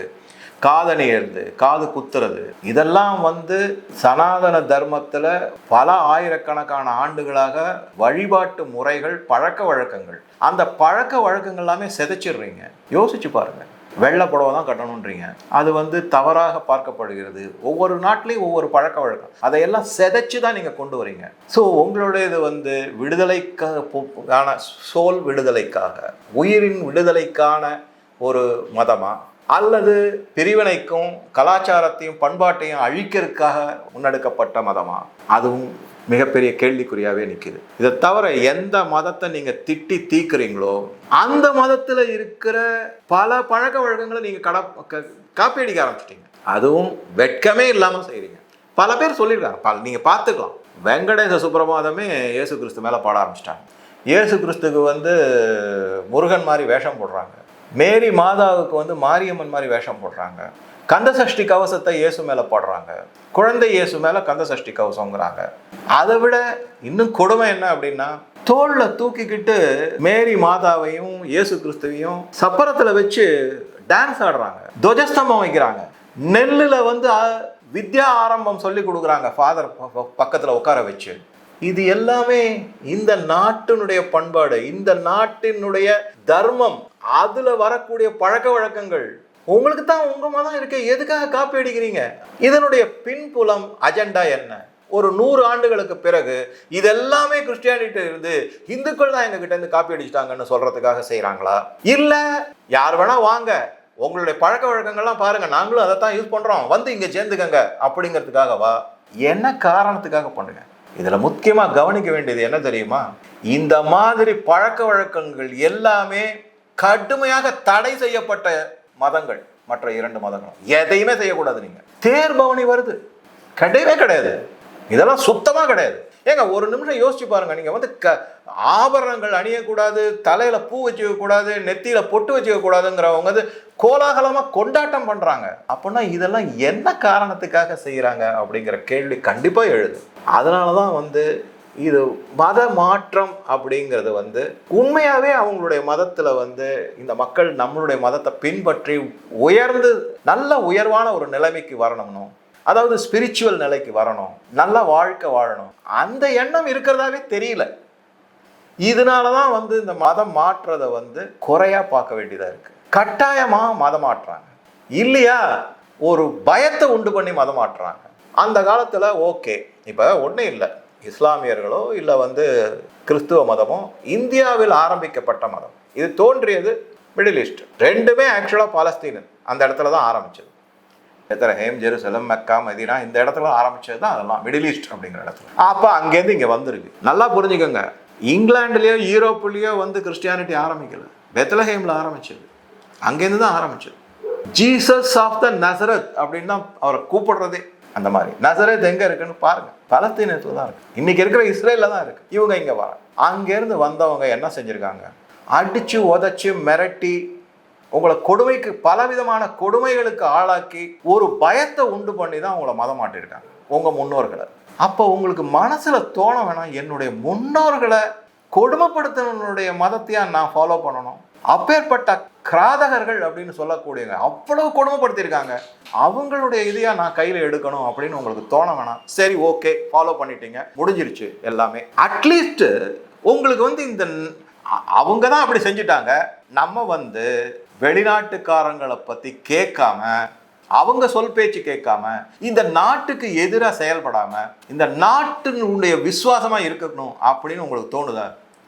காதணியறது காது குத்துறது. இதெல்லாம் வந்து சனாதன தர்மத்தில் பல ஆயிரக்கணக்கான ஆண்டுகளாக வழிபாட்டு முறைகள் பழக்க வழக்கங்கள். அந்த பழக்க வழக்கங்கள் எல்லாமே செதைச்சிடுறீங்க. யோசிச்சு பாருங்க. வெள்ளை புடவை தான் கட்டணுன்றீங்க. அது வந்து தவறாக பார்க்கப்படுகிறது. ஒவ்வொரு நாட்டிலையும் ஒவ்வொரு பழக்க வழக்கம். அதையெல்லாம் செதைச்சு தான் நீங்கள் கொண்டு வரீங்க. ஸோ உங்களுடையது வந்து விடுதலைக்கான சோல் விடுதலைக்காக உயிரின் விடுதலைக்கான ஒரு மதமாக அல்லது பிரிவினைக்கும் கலாச்சாரத்தையும் பண்பாட்டையும் அழிக்கிறதுக்காக முன்னெடுக்கப்பட்ட மதமா? அதுவும் மிகப்பெரிய கேள்விக்குறியாவே நிற்குது இதை தவிர எந்த மதத்தை நீங்க திட்டி தீக்குறீங்களோ அந்த மதத்துல இருக்கிற பல பழக்க வழக்கங்களை நீங்க கட க- காப்பி அடிக்க ஆரம்பிச்சிட்டீங்க. அதுவும் வெட்கமே இல்லாம செய்கிறீங்க பல பேர் சொல்லியிருக்காங்க. பல நீங்க பார்த்துக்கலாம். வெங்கடேச சுப்பிரபாதமே இயேசு கிறிஸ்து மேல பாட ஆரம்பிச்சிட்டாங்க. இயேசு கிறிஸ்துக்கு வந்து முருகன் மாதிரி வேஷம் போடுறாங்க. மேரி மாதாவுக்கு வந்து மாரியம்மன் மாதிரி வேஷம் போடுறாங்க. கந்த சஷ்டி கவசத்தை இயேசு மேலே போடுறாங்க. குழந்தை இயேசு மேலே கந்த சஷ்டி கவசங்கிறாங்க. அதை விட இன்னும் கொடுமை என்ன அப்படின்னா தோளில் தூக்கிக்கிட்டு மேரி மாதாவையும் இயேசு கிறிஸ்துவையும் சப்பரத்தில் வச்சு டான்ஸ் ஆடுறாங்க. துவஜஸ்தம்பம் வைக்கிறாங்க. நெல்லில் வந்து வித்யா ஆரம்பம் சொல்லி கொடுக்குறாங்க ஃபாதர் பக்கத்தில் உட்கார வச்சு. இது எல்லாமே இந்த நாட்டினுடைய பண்பாடு இந்த நாட்டினுடைய தர்மம். அதுல வரக்கூடிய பழக்க வழக்கங்கள். உங்களுக்கு தான் உங்க மதம் இருக்கு. எதுக்காக காப்பி அடிக்கிறீங்க? இதனுடைய பின்புலம் அஜெண்டா என்ன? ஒரு நூறு ஆண்டுகளுக்கு பிறகு இதெல்லாமே கிறிஸ்டியானிட்டி இருந்து இந்துக்கள் தான் எங்க கிட்ட இருந்து காப்பி அடிச்சிட்டாங்கன்னு சொல்றதுக்காக செய்றாங்களா? இல்ல யார் வேணா வாங்க. உங்களுடைய பழக்க வழக்கங்கள்லாம் பாருங்க. நாங்களும் அதை தான் யூஸ் பண்றோம். வந்து இங்க சேர்ந்துக்கங்க. அப்படிங்கிறதுக்காகவா? என்ன காரணத்துக்காக பண்ணுங்க? இதில் முக்கியமாக கவனிக்க வேண்டியது என்ன தெரியுமா? இந்த மாதிரி பழக்க வழக்கங்கள் எல்லாமே கடுமையாக தடை செய்யப்பட்ட மதங்கள் மற்ற இரண்டு மதங்களும். எதையுமே செய்யக்கூடாது நீங்கள் தேர் பவனி வருது. கிடையவே கிடையாது. இதெல்லாம் சுத்தமாக கிடையாது. ஏங்க ஒரு நிமிஷம் யோசிச்சு பாருங்க. நீங்கள் வந்து க ஆபரணங்கள் அணியக்கூடாது தலையில் பூ வச்சுக்கக்கூடாது நெத்தியில் பொட்டு வச்சுக்கக்கூடாதுங்கிறவங்க வந்து கோலாகலமாக கொண்டாட்டம் பண்ணுறாங்க அப்படின்னா இதெல்லாம் என்ன காரணத்துக்காக செய்கிறாங்க அப்படிங்கிற கேள்வி கண்டிப்பாக எழுது. அதனாலதான் வந்து இது மத மாற்றம் அப்படிங்கிறது வந்து உண்மையாகவே அவங்களுடைய மதத்தில் வந்து இந்த மக்கள் நம்மளுடைய மதத்தை பின்பற்றி உயர்ந்து நல்ல உயர்வான ஒரு நிலைமைக்கு வரணும்னு அதாவது ஸ்பிரிச்சுவல் நிலைக்கு வரணும். நல்ல வாழ்க்கை வாழணும். அந்த எண்ணம் இருக்கிறதாவே தெரியல. இதனால தான் வந்து இந்த மதம் மாற்றதை வந்து குறையாக பார்க்க வேண்டியதாக இருக்குது கட்டாயமாக மதம் மாற்றுறாங்க இல்லையா? ஒரு பயத்தை உண்டு பண்ணி மதம் மாற்றுறாங்க அந்த காலத்தில் ஓகே. இப்போ ஒன்றும் இல்லை. இஸ்லாமியர்களோ இல்லை வந்து கிறிஸ்துவ மதமோ இந்தியாவில் ஆரம்பிக்கப்பட்ட மதம். இது தோன்றியது மிடில் ஈஸ்ட் ரெண்டுமே ஆக்சுவலாக பாலஸ்தீனன் அந்த இடத்துல தான் ஆரம்பிச்சது. எத்தரஹேம் ஜெருசலம் மெக்கா மதினா இந்த இடத்துல ஆரம்பிச்சது தான் அதெல்லாம். மிடில் ஈஸ்ட் அப்படிங்கிற இடத்துல. அப்போ அங்கேருந்து இங்கே வந்திருக்கு. நல்லா புரிஞ்சுக்கோங்க. இங்கிலாண்டுலேயோ யூரோப்லேயோ வந்து கிறிஸ்டியானிட்டி ஆரம்பிக்கல. பெத்தலஹேமில் ஆரம்பிச்சது. அங்கேருந்து தான் ஆரம்பிச்சது. ஜீசஸ் ஆஃப் த நசரத் அப்படின்னு தான் அவரை கூப்பிடுறதே அந்த மாதிரி. நசரத் எங்கே இருக்குன்னு பாருங்க. பலத்தீனத்தில் தான் இருக்கு. இன்னைக்கு இருக்கிற இஸ்ரேலில் தான் இருக்கு. இவங்க இங்கே வர அங்கேருந்து வந்தவங்க என்ன செஞ்சுருக்காங்க? அடிச்சு உதச்சி மிரட்டி உங்களை கொடுமைக்கு பலவிதமான கொடுமைகளுக்கு ஆளாக்கி ஒரு பயத்தை உண்டு பண்ணி தான் உங்களை மதம் மாட்டிருக்காங்க உங்க முன்னோர்களை. அப்போ உங்களுக்கு மனசுல தோண வேணாம் என்னுடைய முன்னோர்களை கொடுமைப்படுத்தினுடைய மதத்தையா நான் ஃபாலோ பண்ணணும்? அப்பேற்பட்ட கிராதகர்கள் அப்படின்னு சொல்லக்கூடியவங்க அவ்வளவு கொடுமைப்படுத்தியிருக்காங்க. அவங்களுடைய இதையா நான் கையில எடுக்கணும் அப்படின்னு உங்களுக்கு தோண வேணாம். சரி ஓகே ஃபாலோ பண்ணிட்டீங்க. முடிஞ்சிருச்சு எல்லாமே. அட்லீஸ்ட் உங்களுக்கு வந்து இந்த அவங்க தான் அப்படி செஞ்சுட்டாங்க. நம்ம வந்து வெளிநாட்டுக்காரங்களை பற்றி கேட்காம அவங்க சொல் பேச்சு கேட்காம இந்த நாட்டுக்கு எதிராக செயல்படாமல் இந்த நாட்டினுடைய விசுவாசமாக இருக்கணும் அப்படின்னு உங்களுக்கு தோணுதா?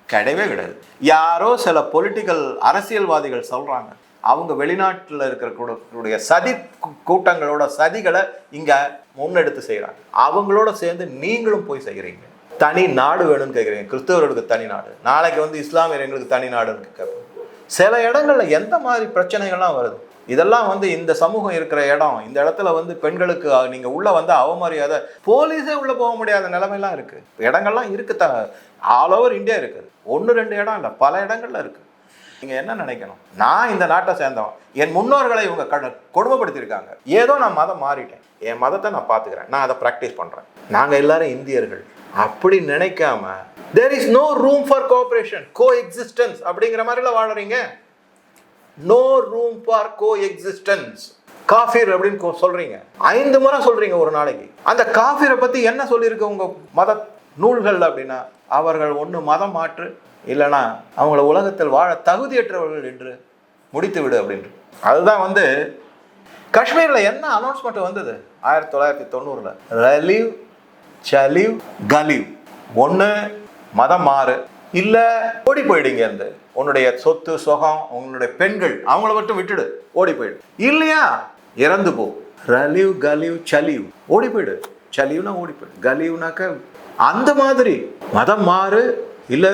கிடையவே கிடையாது. யாரோ சில பொலிட்டிக்கல் அரசியல்வாதிகள் சொல்கிறாங்க அவங்க வெளிநாட்டில் இருக்கிற சதி கூட்டங்களோட சதிகளை இங்கே முன்னெடுத்து செய்கிறாங்க அவங்களோட சேர்ந்து நீங்களும் போய் செய்கிறீங்க தனி நாடு வேணும்னு கேட்குறீங்க கிறிஸ்தவர்களுக்கு தனி நாடு. நாளைக்கு வந்து இஸ்லாமியர்களுக்கு தனி நாடுன்னு கேட்போம் சில இடங்களில் எந்த மாதிரி பிரச்சனைகள்லாம் வருது? இதெல்லாம் வந்து இந்த சமூகம் இருக்கிற இடம் இந்த இடத்துல வந்து பெண்களுக்கு நீங்கள் உள்ளே வந்து அவமரியாதை போலீஸே உள்ளே போக முடியாத நிலைமையெல்லாம் இருக்குது இடங்கள்லாம் இருக்குது? த ஆல் ஓவர் இந்தியா இருக்குது. ஒன்று ரெண்டு இடம் இல்லை பல இடங்கள்ல இருக்குது நீங்கள் என்ன நினைக்கணும்? நான் இந்த நாட்டை சேர்ந்தவன். என் முன்னோர்களை இவங்க கட கொடுமைப்படுத்தியிருக்காங்க. ஏதோ நான் மதம் மாறிட்டேன். என் மதத்தை நான் பார்த்துக்கிறேன். நான் அதை ப்ராக்டிஸ் பண்ணுறேன் நாங்கள் எல்லாரும் இந்தியர்கள். அப்படி நினைக்காம there is no room for cooperation coexistence அப்படிங்கிற மாதிரிலாம் வாழறீங்க. No room for coexistence காஃபீர் அப்படின்னு சொல்றீங்க. ஐந்து முறை சொல்றீங்க ஒரு நாளைக்கு. அந்த காஃபீரை பத்தி என்ன சொல்லியிருக்கு உங்க மத நூல்கள் அப்படின்னா அவர்கள் ஒன்று மதம் மாற்று இல்லைனா அவங்கள உலகத்தில் வாழ தகுதியற்றவர்கள் என்று முடித்து விடு அப்படின்ட்டு. அதுதான் வந்து காஷ்மீரில் என்ன அனௌன்ஸ்மெண்ட் வந்தது? ஆயிரத்தி தொள்ளாயிரத்தி தொண்ணூறில். லீவ் சலீவ் கலீவ். ஒன்று மதம் மாறு. இல்லை ஓடி போயிடுங்க இருந்து உன்னுடைய சொத்து சுகம் உன்னுடைய பெண்கள் அவங்கள மட்டும் விட்டுடு. ஓடி போயிடு. இல்லையா? இறந்து போ. ரலிவ் கலீவ் சலீவ். ஓடி போயிடு. சலிவ்னா ஓடி போயிடு. கலிவ்னாக்க அந்த மாதிரி. மதம் மாறு இல்லை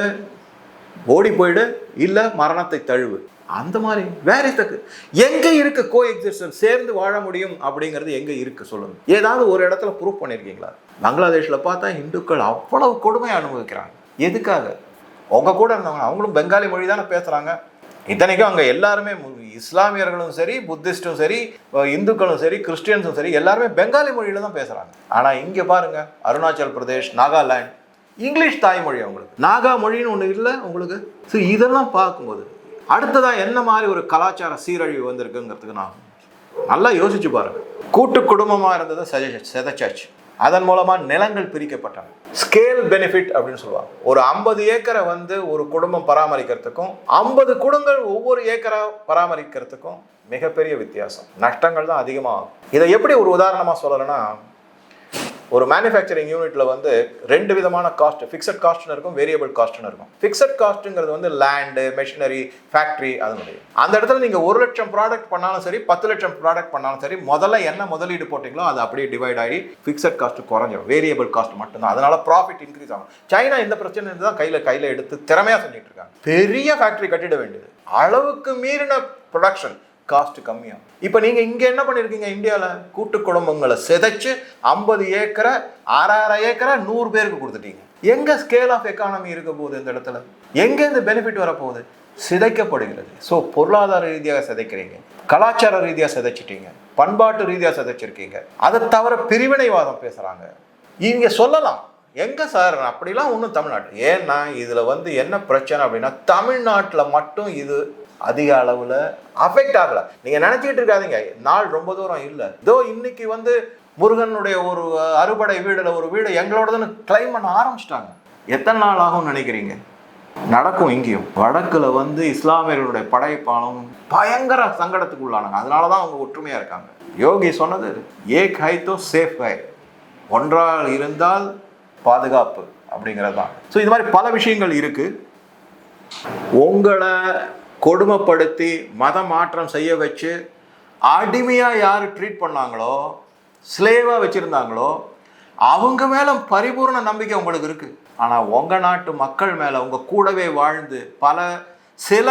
ஓடி போயிடு. இல்லை மரணத்தை தழுவு. அந்த மாதிரி வேற இருக்கு எங்க இருக்கு கோ எக்ஸிஸ்டன்ஸ் சேர்ந்து வாழ முடியும் அப்படிங்கிறது எங்க இருக்கு சொல்லுங்க. ஏதாவது ஒரு இடத்துல ப்ரூவ் பண்ணியிருக்கீங்களா பங்களாதேஷ்ல பார்த்தா இந்துக்கள் அவ்வளவு கொடுமை அனுபவிக்கிறாங்க. எதுக்காக? உங்க கூட இருந்தவங்க அவங்களும் பெங்காலி மொழி தானே பேசுறாங்க. இத்தனைக்கும் அங்க எல்லாருமே இஸ்லாமியர்களும் சரி புத்திஸ்டும் சரி இந்துக்களும் சரி கிறிஸ்டியன்ஸும் சரி எல்லாருமே பெங்காலி மொழியில தான் பேசுறாங்க. ஆனா இங்க பாருங்க அருணாச்சல் பிரதேஷ் நாகாலாண்ட் இங்கிலீஷ் தாய்மொழி அவங்களுக்கு. நாகா மொழின்னு ஒன்று இல்லை உங்களுக்கு? ஸோ இதெல்லாம் பார்க்கும்போது அடுத்ததாக என்ன மாதிரி ஒரு கலாச்சார சீரழிவு வந்திருக்குங்கிறதுக்கு நான் நல்லா யோசிச்சு பாருங்க. கூட்டு குடும்பமாக இருந்ததை செத செதைச்சாச்சு அதன் மூலமாக நிலங்கள் பிரிக்கப்பட்டன. ஸ்கேல் பெனிஃபிட் அப்படின்னு சொல்லுவாங்க. ஒரு ஐம்பது ஏக்கரை வந்து ஒரு குடும்பம் பராமரிக்கிறதுக்கும் ஐம்பது குடும்பங்கள் ஒவ்வொரு ஏக்கரை பராமரிக்கிறதுக்கும் மிகப்பெரிய வித்தியாசம். நஷ்டங்கள் தான் அதிகமாகும். இதை எப்படி ஒரு உதாரணமாக சொல்லலைன்னா ஒரு மேனுஃபேக்சரிங் யூனிட்ல வந்து ரெண்டு விதமான காஸ்ட் ஃபிக்ஸட் காஸ்ட்னு இருக்கும் வேரியபிள் காஸ்ட்னு இருக்கும். ஃபிக்ஸட் காஸ்ட்டுங்கிறது வந்து லேண்டு மெஷினரி ஃபேக்ட்ரி அதனுடைய அந்த இடத்துல நீங்கள் ஒரு லட்சம் ப்ராடக்ட் பண்ணாலும் சரி பத்து லட்சம் ப்ராடக்ட் பண்ணாலும் சரி முதல்ல என்ன முதலீடு போட்டிங்களோ அது அப்படியே டிவைட் ஆகி ஃபிக்ஸட் காஸ்ட் குறைஞ்சிடும் வேரியபிள் காஸ்ட் மட்டும்தான். அதனால ப்ராஃபிட் இன்க்ரீஸ் ஆகும். சைனா இந்த பிரச்சனை தான் கையில் கையில் எடுத்து திறமையாக செஞ்சுட்டு இருக்காங்க. பெரிய ஃபேக்ட்ரி கட்டிட வேண்டியது. அளவுக்கு மீறின ப்ரொடக்ஷன் காஸ்ட் கம்மியாக இப்போ நீங்கள் இங்கே என்ன பண்ணியிருக்கீங்க இந்தியாவில் கூட்டு குடும்பங்களை சிதைச்சு ஐம்பது ஏக்கரை அரை ஏக்கரை நூறு பேருக்கு கொடுத்துட்டீங்க. எங்கே ஸ்கேல் ஆஃப் எக்கானமி இருக்க போகுது இந்த இடத்துல? எங்கே இந்த பெனிஃபிட் வரப்போகுது? சிதைக்கப்படுகிறது. ஸோ பொருளாதார ரீதியாக சிதைக்கிறீங்க. கலாச்சார ரீதியாக சிதைச்சிட்டீங்க. பண்பாட்டு ரீதியாக சிதைச்சிருக்கீங்க. அதை தவிர பிரிவினைவாதம் பேசுகிறாங்க இங்கே சொல்லலாம். எங்கே சார்? அப்படிலாம் ஒன்றும் தமிழ்நாட்டு ஏன்னா இதில் வந்து என்ன பிரச்சனை அப்படின்னா தமிழ்நாட்டில் மட்டும் இது அதிக அளவில் அஃபெக்ட் ஆகலை. நீங்கள் நினச்சிக்கிட்டு இருக்காதீங்க. நாள் ரொம்ப தூரம் இல்லை. இதோ இன்னைக்கு வந்து முருகனுடைய ஒரு அறுபடை வீடில் ஒரு வீடு எங்களோடதுன்னு கிளைம் பண்ண ஆரம்பிச்சிட்டாங்க. எத்தனை நாள் ஆகும்னு நினைக்கிறீங்க? நடக்கும் இங்கேயும். வடக்கில் வந்து இஸ்லாமியர்களுடைய படைப்பாலும் பயங்கர சங்கடத்துக்கு உள்ளானாங்க. அதனால தான் அவங்க ஒற்றுமையாக இருக்காங்க. யோகி சொன்னது ஏக் ஹை தோ சேஃப் ஹை. ஒன்றால் இருந்தால் பாதுகாப்பு அப்படிங்கிறது தான் ஸோ இது மாதிரி பல விஷயங்கள் இருக்குது உங்களை கொடுமைப்படுத்தி மத மாற்றம் செய்ய வச்சு அடிமையாக யார் ட்ரீட் பண்ணாங்களோ ஸ்லேவாக வச்சுருந்தாங்களோ அவங்க மேலே பரிபூர்ண நம்பிக்கை உங்களுக்கு இருக்குது ஆனால் உங்கள் நாட்டு மக்கள் மேலே உங்கள் கூடவே வாழ்ந்து பல சில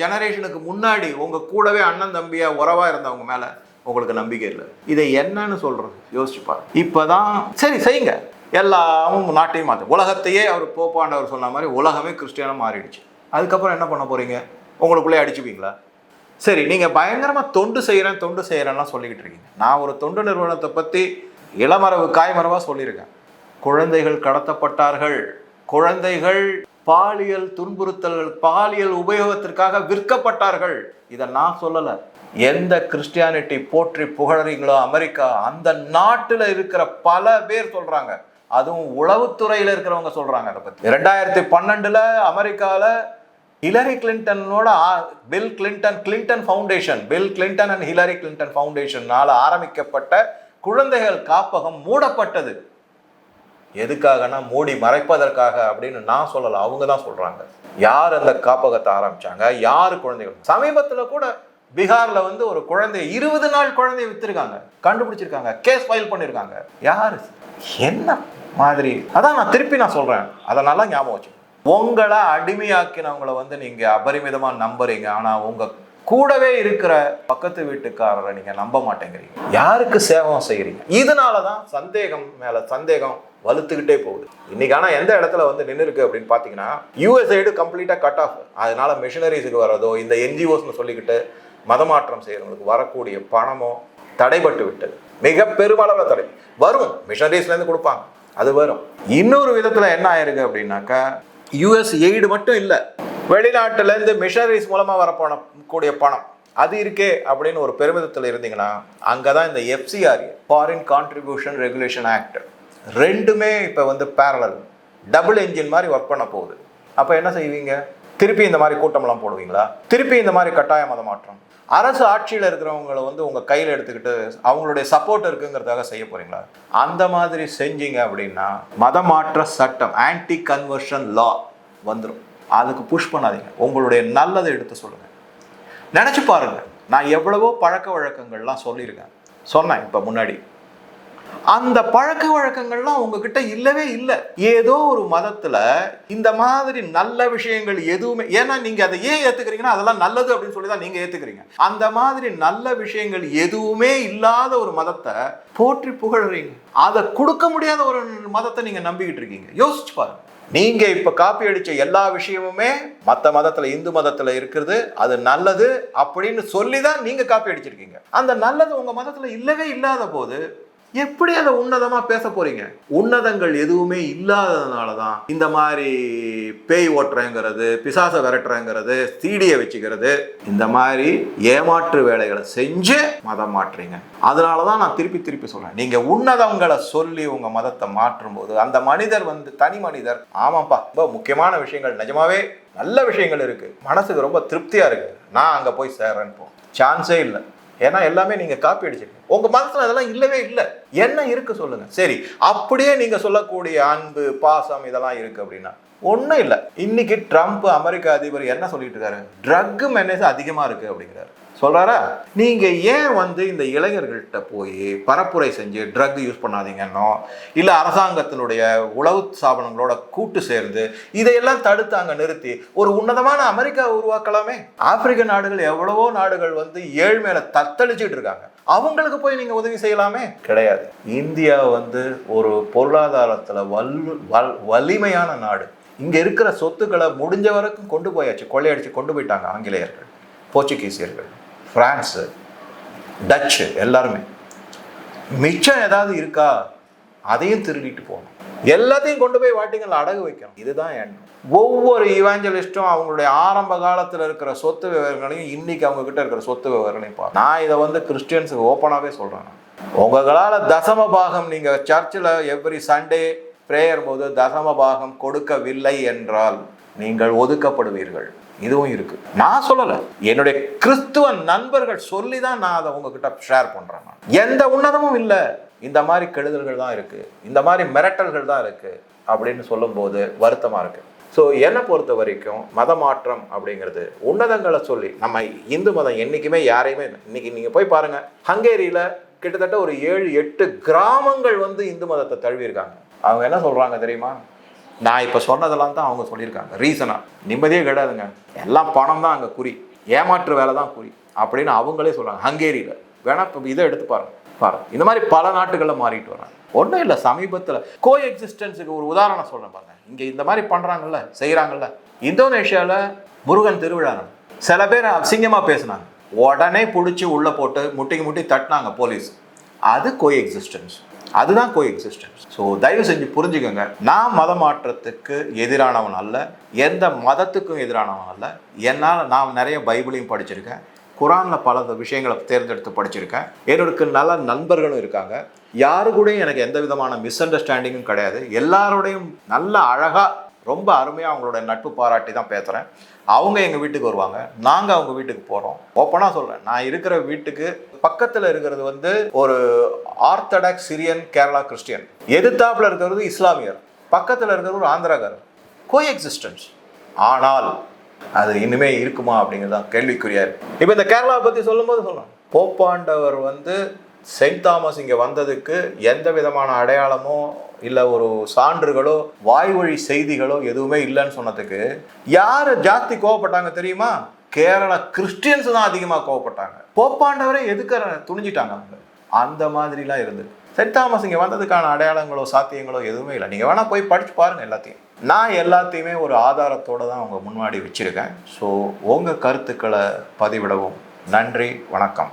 ஜெனரேஷனுக்கு முன்னாடி உங்கள் கூடவே அண்ணன் தம்பியாக உறவாக இருந்தவங்க மேலே உங்களுக்கு நம்பிக்கை இல்லை. இதை என்னன்னு சொல்கிறது யோசிச்சு இப்போ தான் சரி செய்யுங்க. எல்லாமும் நாட்டையும் மாற்று உலகத்தையே அவர் போப்பாண்டவர் சொன்ன மாதிரி உலகமே கிறிஸ்டியனாக மாறிடுச்சு. அதுக்கப்புறம் என்ன பண்ண போகிறீங்க உங்களுக்குள்ளே அடிச்சுப்பீங்களா? சரி நீங்கள் பயங்கரமாக தொண்டு செய்கிறேன் தொண்டு செய்கிறேன்லாம் சொல்லிக்கிட்டு இருக்கீங்க. நான் ஒரு தொண்டு நிறுவனத்தை பற்றி இளமரவு காய்மரவாக சொல்லியிருக்கேன். குழந்தைகள் கடத்தப்பட்டார்கள். குழந்தைகள் பாலியல் துன்புறுத்தல்கள் பாலியல் உபயோகத்திற்காக விற்கப்பட்டார்கள். இதை நான் சொல்லலை. எந்த கிறிஸ்டியானிட்டி போற்றி புகழறீங்களோ அமெரிக்கா அந்த நாட்டில் இருக்கிற பல பேர் சொல்கிறாங்க அதுவும் உளவுத்துறையில் இருக்கிறவங்க சொல்கிறாங்க அதை பற்றி ரெண்டாயிரத்தி பன்னெண்டில் அமெரிக்காவில் ஹிலரி கிளின்டனோட ஆ- Bill Clinton Clinton foundation Bill Clinton and Hillary Clinton ஃபவுண்டேஷனால் ஆரம்பிக்கப்பட்ட குழந்தைகள் காப்பகம் மூடப்பட்டது. எதுக்காகனா மூடி மறைப்பதற்காக அப்படின்னு நான் சொல்லலை அவங்க தான் சொல்கிறாங்க யார் அந்த காப்பகத்தை ஆரம்பிச்சாங்க? யார் குழந்தைகள்? சமீபத்தில் கூட பீகாரில் வந்து ஒரு குழந்தை இருபது நாள் குழந்தைய விற்றுருக்காங்க கண்டுபிடிச்சிருக்காங்க கேஸ் ஃபைல் பண்ணியிருக்காங்க யார்? என்ன மாதிரி? அதான் நான் திருப்பி நான் சொல்கிறேன் அதை நல்லா ஞாபகம் வச்சு உங்களை அடிமையாக்கினவங்களை வந்து நீங்க அபரிமிதமா நம்புறீங்க. ஆனா உங்க கூடவே இருக்கிற பக்கத்து வீட்டுக்காரரை நீங்க நம்ப மாட்டேங்கிறீங்க. யாருக்கு சேவம் செய்கிறீங்க இதனால தான் சந்தேகம் மேல சந்தேகம் வலுத்துக்கிட்டே போகுது. இன்னைக்கு ஆனா எந்த இடத்துல வந்து நின்று இருக்கு அப்படின்னு பாத்தீங்கன்னா யூஎஸ்ஐடு கம்ப்ளீட்டா கட் ஆஃப் அதனால மிஷினரிஸுக்கு வரதோ இந்த என்ஜிஓஸ்னு சொல்லிக்கிட்டு மதமாற்றம் செய்யறவங்களுக்கு வரக்கூடிய பணமோ தடைபட்டு விட்டது. மிக பெருமளவில் தடை. வரும். மிஷனரிஸ்ல இருந்து கொடுப்பாங்க. அது வரும். இன்னொரு விதத்துல என்ன ஆயிருக்கு அப்படின்னாக்கா யூஎஸ் எய்டு மட்டும் இல்லை. வெளிநாட்டிலேருந்து மிஷனரிஸ் மூலமாக வர பணம் கூடிய பணம். அது இருக்கே அப்படின்னு ஒரு பெருமிதத்தில் இருந்தீங்கன்னா அங்கே தான் இந்த FCR foreign contribution regulation act ரெண்டுமே இப்போ வந்து பேரலல் டபுள் என்ஜின் மாதிரி ஒர்க் பண்ண போகுது. அப்போ என்ன செய்வீங்க? திருப்பி இந்த மாதிரி கூட்டம்லாம் போடுவீங்களா? திருப்பி இந்த மாதிரி கட்டாய மத மாற்றம் அரசு ஆட்சியில் இருக்கிறவங்களை வந்து உங்கள் கையில் எடுத்துக்கிட்டு அவங்களுடைய சப்போர்ட் இருக்குங்கிறதாக செய்ய போகிறீங்களா அந்த மாதிரி செஞ்சீங்க அப்படின்னா மதமாற்ற சட்டம் ஆன்டி கன்வர்ஷன் லா வந்துடும் அதுக்கு புஷ் பண்ணாதீங்க. உங்களுடைய நல்லதை எடுத்து சொல்லுங்கள் நினச்சி பாருங்கள் நான் எவ்வளவோ பழக்க வழக்கங்கள்லாம் சொல்லியிருக்கேன். சொன்னேன் இப்போ முன்னாடி. அந்த பழக்க வழக்கங்கள்லாம் உங்ககிட்ட இல்லவே இல்லை. ஏதோ ஒரு மதத்துல இந்த மாதிரி நல்ல விஷயங்கள் எதுவுமே ஏன்னா நீங்க அதை ஏன் ஏத்துக்கிறீங்கன்னா அதெல்லாம் நல்லது அப்படின்னு சொல்லி தான் நீங்க ஏத்துக்கிறீங்க. அந்த மாதிரி நல்ல விஷயங்கள் எதுவுமே இல்லாத ஒரு மதத்தை போற்றி புகழ்றீங்க. அதை கொடுக்க முடியாத ஒரு மதத்தை நீங்க நம்பிக்கிட்டு இருக்கீங்க. யோசிச்சு பாருங்க. நீங்க இப்ப காப்பி அடிச்ச எல்லா விஷயமுமே மற்ற மதத்துல இந்து மதத்துல இருக்கிறது அது நல்லது அப்படின்னு சொல்லி தான் நீங்க காப்பி அடிச்சிருக்கீங்க. அந்த நல்லது உங்க மதத்துல இல்லவே இல்லாத போது எப்படி அதை உன்னதமாக பேச போகிறீங்க உன்னதங்கள் எதுவுமே இல்லாததுனால தான் இந்த மாதிரி பேய் ஓட்டுறேங்கிறது பிசாசை விரட்டுறேங்கிறது சீடியை வச்சுக்கிறது இந்த மாதிரி ஏமாற்று வேலைகளை செஞ்சு மதம் மாற்றுறீங்க. அதனால தான் நான் திருப்பி திருப்பி சொல்கிறேன் நீங்கள் உன்னதங்களை சொல்லி உங்கள் மதத்தை மாற்றும் போது அந்த மனிதர் வந்து தனி மனிதர். ஆமாப்பா ரொம்ப முக்கியமான விஷயங்கள். நிஜமாவே நல்ல விஷயங்கள் இருக்குது மனசுக்கு ரொம்ப திருப்தியாக இருக்குது நான் அங்கே போய் சேர்றேன்னு போ. சான்ஸே இல்லை. ஏன்னா எல்லாமே நீங்க காப்பி அடிச்சிருக்கீங்க. உங்க மனசுல அதெல்லாம் இல்லவே இல்லை. என்ன இருக்கு சொல்லுங்க. சரி அப்படியே நீங்க சொல்லக்கூடிய அன்பு பாசம் இதெல்லாம் இருக்கு அப்படின்னா ஒன்றும் இல்லை. இன்னைக்கு ட்ரம்ப் அமெரிக்க அதிபர் என்ன சொல்லிட்டு இருக்காரு? ட்ரக் மெனேஜ் அதிகமாக இருக்கு அப்படிங்கிறாரு. சொல்கிறாரா நீங்கள் ஏன் வந்து இந்த இளைஞர்கள்ட்ட போய் பரப்புரை செஞ்சு ட்ரக் யூஸ் பண்ணாதீங்கன்னோ இல்லை அரசாங்கத்தினுடைய உளவு ஸ்தாபனங்களோட கூட்டு சேர்ந்து இதையெல்லாம் தடுத்து அங்கே நிறுத்தி ஒரு உன்னதமான அமெரிக்கா உருவாக்கலாமே? ஆப்பிரிக்க நாடுகள் எவ்வளவோ நாடுகள் வந்து ஏழ்மையில தத்தளிச்சுட்டு இருக்காங்க. அவங்களுக்கு போய் நீங்கள் உதவி செய்யலாமே? கிடையாது. இந்தியா வந்து ஒரு பொருளாதாரத்தில் வல்லு வல் வலிமையான நாடு. இங்கே இருக்கிற சொத்துக்களை முடிஞ்ச வரைக்கும் கொண்டு போயாச்சு. கொள்ளையடிச்சு கொண்டு போயிட்டாங்க ஆங்கிலேயர்கள் போர்ச்சுகீசியர்கள். ஃப்ரான்ஸு டச்சு எல்லாருமே. மிச்சம் ஏதாவது இருக்கா? அதையும் திருடிட்டு போகணும். எல்லாத்தையும் கொண்டு போய் வாட்டிங்கள் அடகு வைக்கணும். இதுதான் எண்ணம். ஒவ்வொரு இவாஞ்சலிஸ்ட்டும் அவங்களுடைய ஆரம்ப காலத்தில் இருக்கிற சொத்து விவரங்களையும் இன்னைக்கு அவங்க கிட்ட இருக்கிற சொத்து விவரங்களையும் பார்க்கணும். நான் இதை வந்து கிறிஸ்டியன்ஸுக்கு ஓப்பனாகவே சொல்கிறேன் உங்களால் தசம பாகம் நீங்கள் சர்ச்சில் எவ்ரி சண்டே பிரேயர் போது தசம பாகம் கொடுக்கவில்லை என்றால் நீங்கள் ஒதுக்கப்படுவீர்கள். இதுவும் இருக்கு. நான் சொல்லலை. என்னுடைய கிறிஸ்துவ நண்பர்கள் சொல்லி தான் நான் அதை உங்ககிட்ட ஷேர் பண்றேன் நான். எந்த உன்னதமும் இல்லை. இந்த மாதிரி கெடுதல்கள் தான் இருக்கு. இந்த மாதிரி மிரட்டல்கள் தான் இருக்கு அப்படின்னு சொல்லும்போது வருத்தமா இருக்கு. ஸோ என்னை பொறுத்த வரைக்கும் மத மாற்றம் அப்படிங்கிறது உன்னதங்களை சொல்லி நம்ம இந்து மதம் என்றைக்குமே யாரையுமே இல்லை. இன்னைக்கு நீங்கள் போய் பாருங்கள் ஹங்கேரியில் கிட்டத்தட்ட ஒரு ஏழு எட்டு கிராமங்கள் வந்து இந்து மதத்தை தழுவியிருக்காங்க அவங்க என்ன சொல்கிறாங்க தெரியுமா? நான் இப்போ சொன்னதெல்லாம் தான் அவங்க சொல்லியிருக்காங்க. ரீசனாக நிம்மதியே கிடையாதுங்க எல்லாம் பணம் தான் அங்கே குறி. ஏமாற்று வேலை தான் குறி. அப்படின்னு அவங்களே சொல்கிறாங்க ஹங்கேரியில். வேணா இப்போ இதை எடுத்து பாருங்க. பாருங்க இந்த மாதிரி பல நாட்டுகளில் மாறிட்டு வராங்க ஒன்றும் இல்லை. சமீபத்தில் கோ எக்ஸிஸ்டன்ஸுக்கு ஒரு உதாரணம் சொல்கிறேன் பாருங்க. இங்கே இந்த மாதிரி பண்ணுறாங்கல்ல செய்கிறாங்கல்ல இந்தோனேஷியாவில் முருகன் திருவிழா சில பேர் அசிங்கமாக பேசுனாங்க. உடனே பிடிச்சி உள்ளே போட்டு முட்டிக்கு முட்டி தட்டினாங்க போலீஸ். அது கோ எக்ஸிஸ்டன்ஸ் அதுதான் கோ எக்ஸிஸ்டன்ஸ் ஸோ தயவு செஞ்சு புரிஞ்சுக்கோங்க. நான் மத மாற்றத்துக்கு எதிரானவன் அல்ல. எந்த மதத்துக்கும் எதிரானவன் அல்ல. என்னால் நான் நிறைய பைபிளையும் படிச்சிருக்கேன். குரானில் பல விஷயங்களை தேர்ந்தெடுத்து படிச்சிருக்கேன். என்னோட நல்ல நண்பர்களும் இருக்காங்க. யாரு கூடயும் எனக்கு எந்த விதமான மிஸ் அண்டர்ஸ்டாண்டிங்கும் கிடையாது. எல்லாரோடையும் நல்ல அழகாக ரொம்ப அருமையாக அவங்களோட நட்பு பாராட்டி தான் பேசுகிறேன் அவங்க எங்கள் வீட்டுக்கு வருவாங்க. நாங்கள் அவங்க வீட்டுக்கு போகிறோம் ஓப்பனாக சொல்கிறேன் நான் இருக்கிற வீட்டுக்கு பக்கத்தில் இருக்கிறது வந்து ஒரு ஆர்த்தடாக்ஸ் சிரியன் கேரளா கிறிஸ்டியன். எதிர்த்தாப்பில் இருக்கிறது இஸ்லாமியர். பக்கத்தில் இருக்கிறது ஒரு ஆந்திராக்காரர். கோ எக்ஸிஸ்டன்ஸ் ஆனால் அது இனிமே இருக்குமா அப்படிங்கிறது தான் கேள்விக்குறியா இருக்கு. இப்போ இந்த கேரளாவை பற்றி சொல்லும்போது சொல்லலாம். போப்பாண்டவர் வந்து செயின்ட் தாமஸ் இங்கே வந்ததுக்கு எந்த விதமான அடையாளமோ இல்லை ஒரு சான்றுகளோ வாய்வழி செய்திகளோ எதுவுமே இல்லைன்னு சொன்னதுக்கு யார் ஜாஸ்தி கோவப்பட்டாங்க தெரியுமா? கேரளா கிறிஸ்டியன்ஸ் தான் அதிகமாக கோவப்பட்டாங்க. போப்பாண்டவரே எதுக்க துணிஞ்சிட்டாங்க அவங்க? அந்த மாதிரிலாம் இருந்தது. செயின்ட் தாமஸ் இங்கே வந்ததுக்கான அடையாளங்களோ சாத்தியங்களோ எதுவுமே இல்லை. நீங்கள் வேணால் போய் படிச்சு பாருங்கள் எல்லாத்தையும். நான் எல்லாத்தையுமே ஒரு ஆதாரத்தோடு தான் அவங்க முன்னாடி வச்சுருக்கேன். ஸோ உங்கள் கருத்துக்களை பதிவிடவும். நன்றி வணக்கம்.